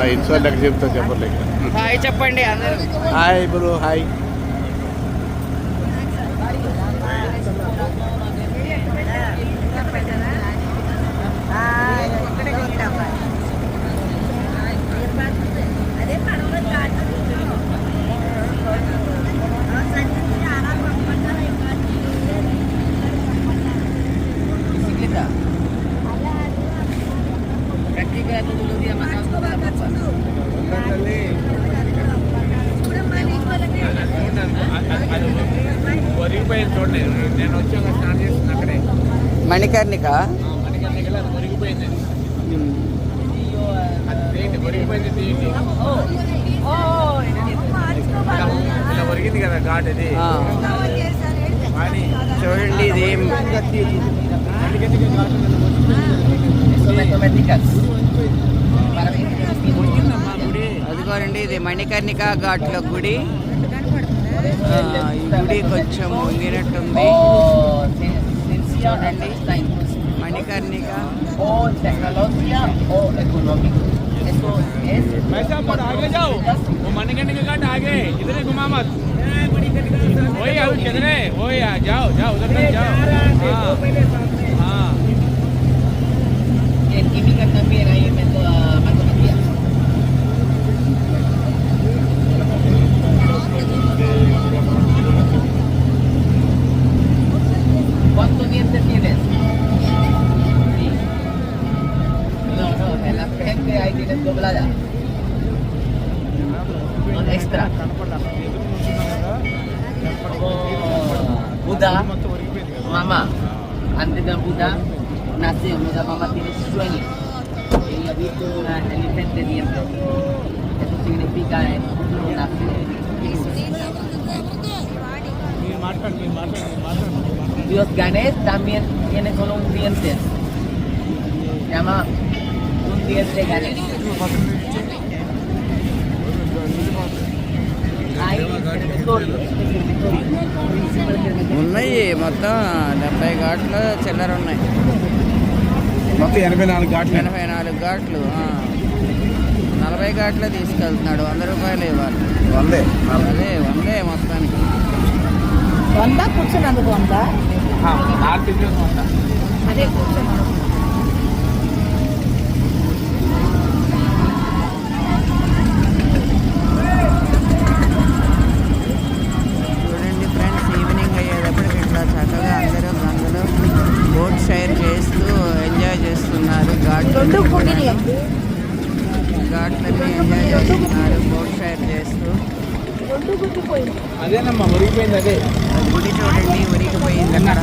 ఎన్నిసార్లు లెక్క చెప్తా చెప్పలేక. హాయ్ చెప్పండి అందరూ. Hi bro hi. ఇలా ఒరిగింది కదా ఘాట్ ఇది చూడండి ఇది గుడి అదిగోనండి ఇది మణికర్ణిక ఘాట్లో గుడి ఆ, ఈ గుడి కొంచెం వంగినట్టుంది చూడండి Manikarnika o tecnología o económico. Eso es पैसा पर आगे जाओ वो मणिकर्णिक का desdoblada. Con extra. Buda, mamá. Antes del Buda nació, mi mamá tiene sueño. Y ha visto una elefante diente. Eso significa en Dios Ganesh también tiene solo un diente. Se llama ఉన్నాయి మొత్తం డెబ్బై ఘాట్లు చిల్లర ఉన్నాయి. మొత్తం ఎనభై నాలుగు ఘాట్లు. ఎనభై నాలుగు ఘాట్లు ఆ. నలభై ఘాట్లే తీసుకెళ్తున్నాడు వంద రూపాయలు ఇవ్వాలి. వందే. అదే వందే మొత్తానికి. వంద కూర్చున్నందుకు వంద? అదే కూర్చున్నాను చూడండి ఫ్రెండ్స్ ఈవినింగ్ అయ్యేటప్పటికి ఇట్లా చక్కగా అందరూ గంగలో బోట్ షైర్ చేస్తూ ఎంజాయ్ చేస్తున్నారు రెండు గుడిని ఘాట్లు ఘాట్లన్నీ ఎంజాయ్ చేస్తున్నారు బోట్ షైర్ చేస్తూ. అదేనమ్మా ఒరిగిపోయింది అదే గుడి చూడండి ఉరిగిపోయింది అక్కడ.